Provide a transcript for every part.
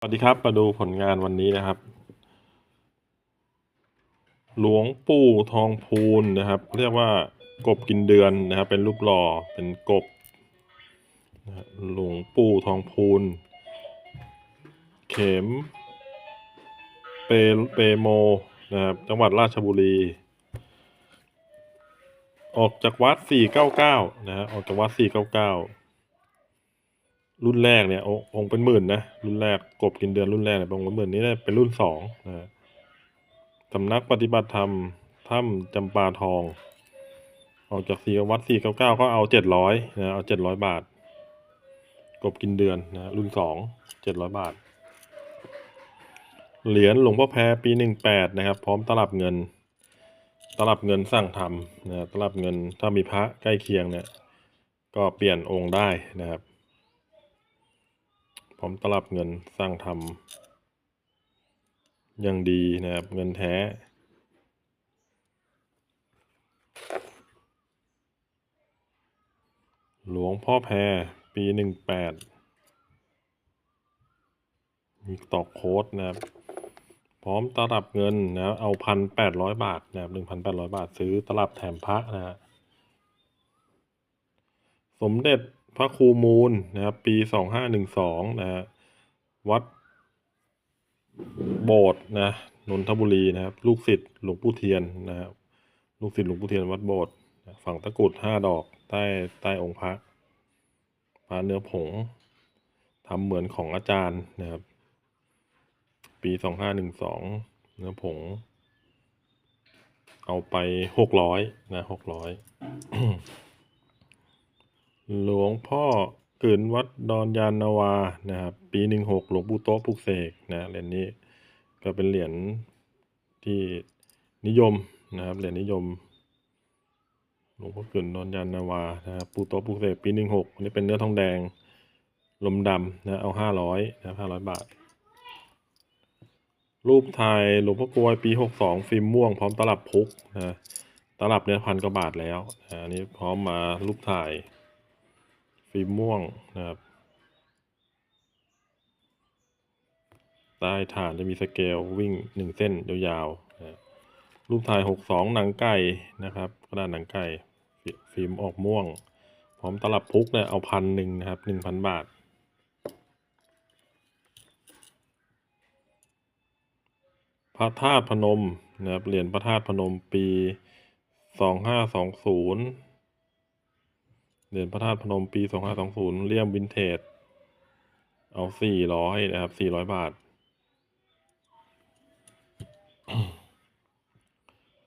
สวัสดีครับ มาดูผลงานวันนี้นะครับ หลวงปู่ทองพูนนะครับ เรียกว่ากบกินเดือนนะครับ เป็นรูปหล่อเป็นกบนะฮะหลวงปู่ทองพูน เข็ม เปเปโมนะครับจังหวัดราชบุรี ออกจากวัด 499 นะฮะออกจากวัด 499 รุ่นแรกเนี่ยององค์เป็นหมื่นนะรุ่นแรกกบกินเดือนรุ่นแรกเนี่ยองค์เป็นหมื่นนี่เป็นรุ่นสองนะสำนักปฏิบัติธรรมถ้ำจำปาทอง ออกจากสี่วัดสี่เก้าเก้าก็เอาเจ็ดร้อยนะเอาเจ็ดร้อยบาท กบกินเดือนนะรุ่นสองเจ็ดร้อยบาท เหรียญหลวงพ่อแพรปีหนึ่งแปดนะครับ พร้อมตลับเงิน ตลับเงินสั่งทำนะตลับเงินถ้ามีพระใกล้เคียงเนี่ย ก็เปลี่ยนองค์ได้นะครับ พร้อมตลับเงินสร้างทำยังดีนะครับ เงินแท้หลวงพ่อแพรปีหนึ่งแปดมีตอกโค้ดนะครับ พร้อมตลับเงินนะเอาพันแปดร้อยบาทนะครับหนึ่งพันแปดร้อยบาทซื้อตลับแถมพระนะฮะสมเด็จ พระครูมูลนะครับ ปีสองห้าหนึ่งสองนะฮะวัดโบสถ์นะนนทบุรีนะครับ ลูกศิษย์หลวงปู่เทียนนะครับลูกศิษย์หลวงปู่เทียนวัดโบสถ์ฝั่งตะกุดห้าดอกใต้ใต้องค์พระพระเนื้อผงทำเหมือนของอาจารย์นะครับ ปีสองห้าหนึ่งสองเนื้อผง เอาไปหกร้อยนะหกร้อย หลวงพ่อเกินวัดดอนยานนาวานะครับปีหนึ่งหกหลวงปู่โต๊ะปุกเสกนะเหรียญนี้ก็เป็นเหรียญที่นิยมนะครับเหรียญนิยมหลวงพ่อเกินดอนยานนาวานะครับปู่โต๊ะปุกเสกปีหนึ่งหกอันนี้เป็นเนื้อทองแดงลมดำนะเอาห้าร้อยนะห้าร้อยบาท รูปถ่ายหลวงพ่อกลวยปีหกสองฟิล์มม่วงพร้อมตลับพุกนะตลับเนี่ยพันกว่าบาทแล้วนะอันนี้พร้อมมารูปถ่าย ฟิล์มม่วงนะครับ ใต้ฐานจะมีสเกลวิ่งหนึ่งเส้นยาวๆรูปถ่ายหกสองหนังไก่นะครับกระดาษหนังไก่ฟิฟิล์มออกม่วง พร้อมตลับพุกเนี่ยเอาพันหนึ่งนะครับหนึ่งพันบาทพระธาตุพนมนะครับเหรียญพระธาตุพนมปีสองห้าสองศูนย์ เหรียญพระธาตุพนมปีสองห้าสองศูนย์เลี่ยมวินเทจ เอาสี่ร้อยนะครับสี่ร้อยบาท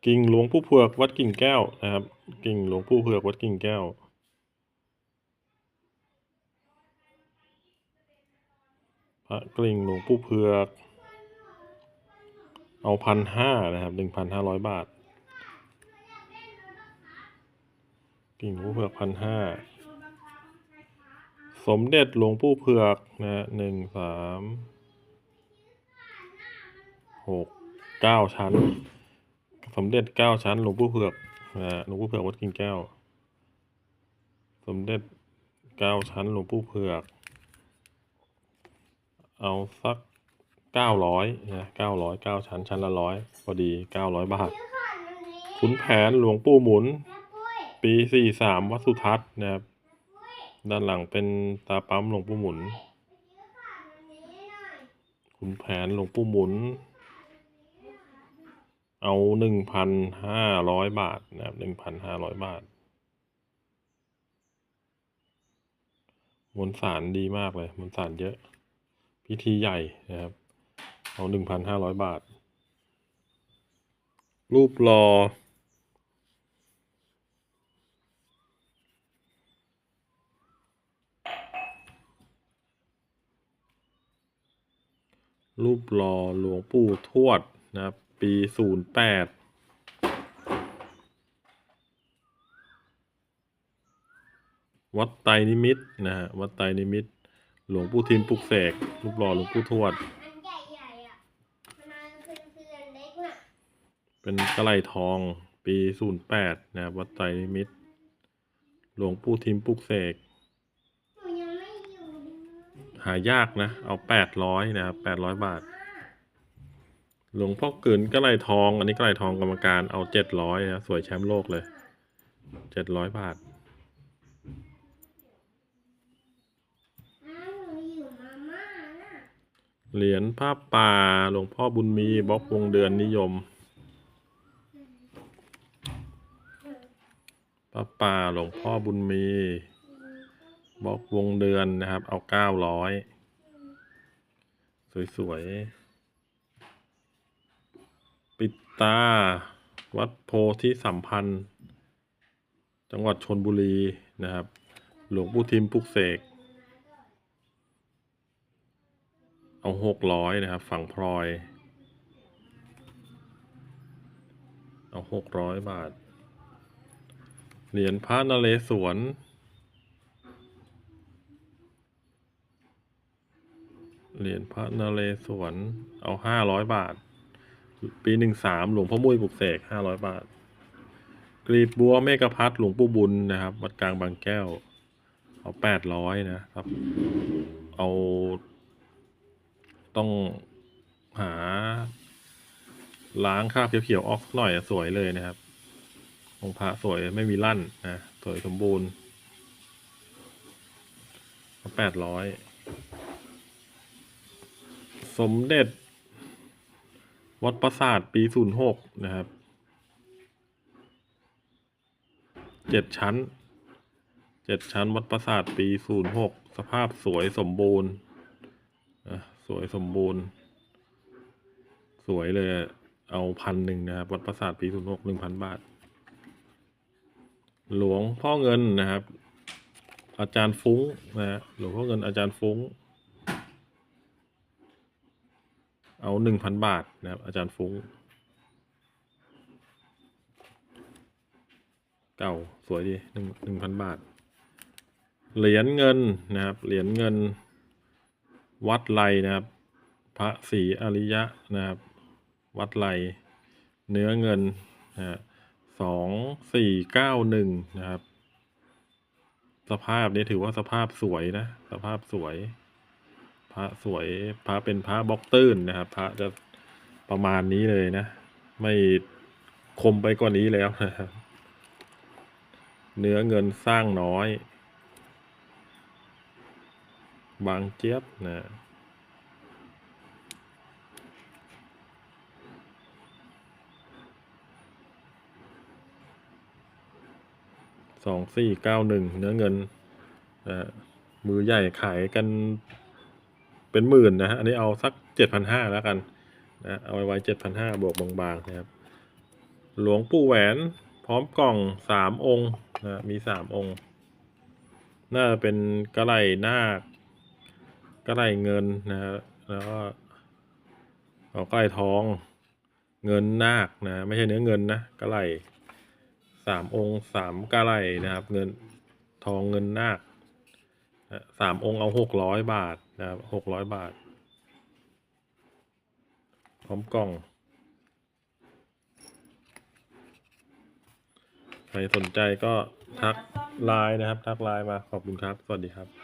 กิ่งหลวงผู้เผือกวัดกิ่งแก้วนะครับ กิ่งหลวงผู้เผือกวัดกิ่งแก้ว พระกลิ่งหลวงผู้เผือก เอาพันห้านะครับหนึ่งพันห้าร้อยบาท กิ่งหลวงปู่เผือกพันห้าสมเด็จหลวงปู่เผือกนะหนึ่งสามหกเก้าชั้น สมเด็จเก้าชั้น หลวงปู่เผือกนะหลวงปู่เผือกวัดกิ่งแก้ว สมเด็จเก้าชั้น หลวงปู่เผือก เอาสักเก้าร้อยนะเก้าร้อยเก้าชั้นชั้นละร้อยพอดีเก้าร้อยบาทขุนแผนหลวงปู่หมุน ปีสี่สามวัดสุทัศน์นะครับ ด้านหลังเป็นตาปั๊มหลวงปู่หมุน ขุนแผนหลวงปู่หมุน เอาหนึ่งพันห้าร้อยบาทนะครับหนึ่งพันห้าร้อยบาทมวลสารดีมากเลยมวลสารเยอะ พิธีใหญ่นะครับ เอาหนึ่งพันห้าร้อยบาท รูปรอ รูปหล่อหลวงปู่ทวดนะครับ ปีศูนย์แปดวัดไตรนิมิตรนะฮะวัดไตรนิมิตรหลวงปู่ทิมปลุกเสกรูปหล่อหลวงปู่ทวดอันใหญ่ๆอะมันคือคืออันเล็กน่ะเป็นกระไหลทองปีศูนย์แปดนะครับวัดไตรนิมิตรหลวงปู่ทิมปลุกเสก หนูยังไม่อยู่ดี หายากนะ เอาแปดร้อยนะครับแปดร้อยบาท หลวงพ่อเกินก็ไลทอง อันนี้ก็ไลทองกรรมการเอาเจ็ดร้อยนะสวยแชมป์โลกเลยเจ็ดร้อยบาทเหรียญผ้าป่าหลวงพ่อบุญมีบล็อกวงเดือนนิยมผ้าป่าหลวงพ่อบุญมี บล็อกวงเดือนนะครับ เอาเก้าร้อยสวยๆ ปิดตา วัดโพธิสัมพันธ์ จังหวัดชนบุรีนะครับ หลวงปู่ทิมปุกเสก เอาหกร้อยนะครับ ฝั่งพลอย เอาหกร้อยบาท เหรียญพระนเรศวร เหรียญพระนเรศวร เอาห้าร้อยบาท ปีหนึ่งสามหลวงพ่อมุ้ยปลุกเสกห้าร้อยบาท กรีบบัวเมกพัทหลวงปู่บุญนะครับ วัดกลางบางแก้ว เอาแปดร้อยนะครับ เอา ต้องหา ล้างคราบเขียวๆออกหน่อยสวยเลยนะครับองค์พระสวยไม่มีลั่นนะ สวยสมบูรณ์แปดร้อย สมเด็จ วัดปราสาทปีศูนย์หกนะครับเจ็ดชั้นเจ็ดชั้นวัดปราสาทปีศูนย์หกสภาพสวยสมบูรณ์สวยสมบูรณ์ สวยเลยเอาพันหนึ่งนะครับ วัดปราสาทปีศูนย์หกหนึ่งพันบาท หลวงพ่อเงินนะครับ อาจารย์ฟุ้งนะหลวงพ่อเงินอาจารย์ฟุ้ง เอาหนึ่งพันบาทนะครับ อาจารย์ฟุ้ง เก่าสวยดีหนึ่งหนึ่งพันบาท เหรียญเงินนะครับ เหรียญเงิน วัดไลนะครับ พระศรีอริยะนะครับ วัดไลเนื้อเงินนะฮะสองสี่เก้าหนึ่งนะครับ สภาพนี้ถือว่าสภาพสวยนะ สภาพสวย พระสวยพระเป็นพระบล็อกตื้นนะครับ พระจะประมาณนี้เลยนะ ไม่คมไปกว่านี้แล้วนะครับ เนื้อเงินสร้างน้อย บางเจี๊ยบนะสองสี่เก้าหนึ่งเนื้อเงินนะมือใหญ่ขายกัน เป็นหมื่นนะฮะอันนี้เอาสักเจ็ดพันห้าแล้วกันนะเอาไว้ไว้เจ็ดพันห้าบวกบางๆนะครับ หลวงปู่แหวนพร้อมกล่องสามองค์นะมีสามองค์ น่าจะเป็นกระไหลนาคกระไหลเงินนะฮะแล้วก็เอากระไหลทอง เงินนาคนะ ไม่ใช่เนื้อเงินนะกระไหลสามองค์สามกระไหลนะครับ เงินทองเงินนาค สามองค์เอาหกร้อยบาทนะครับหกร้อยบาท พร้อมกล่อง ใครสนใจก็ทักไลน์นะครับ ทักไลน์มาขอบคุณครับ สวัสดีครับ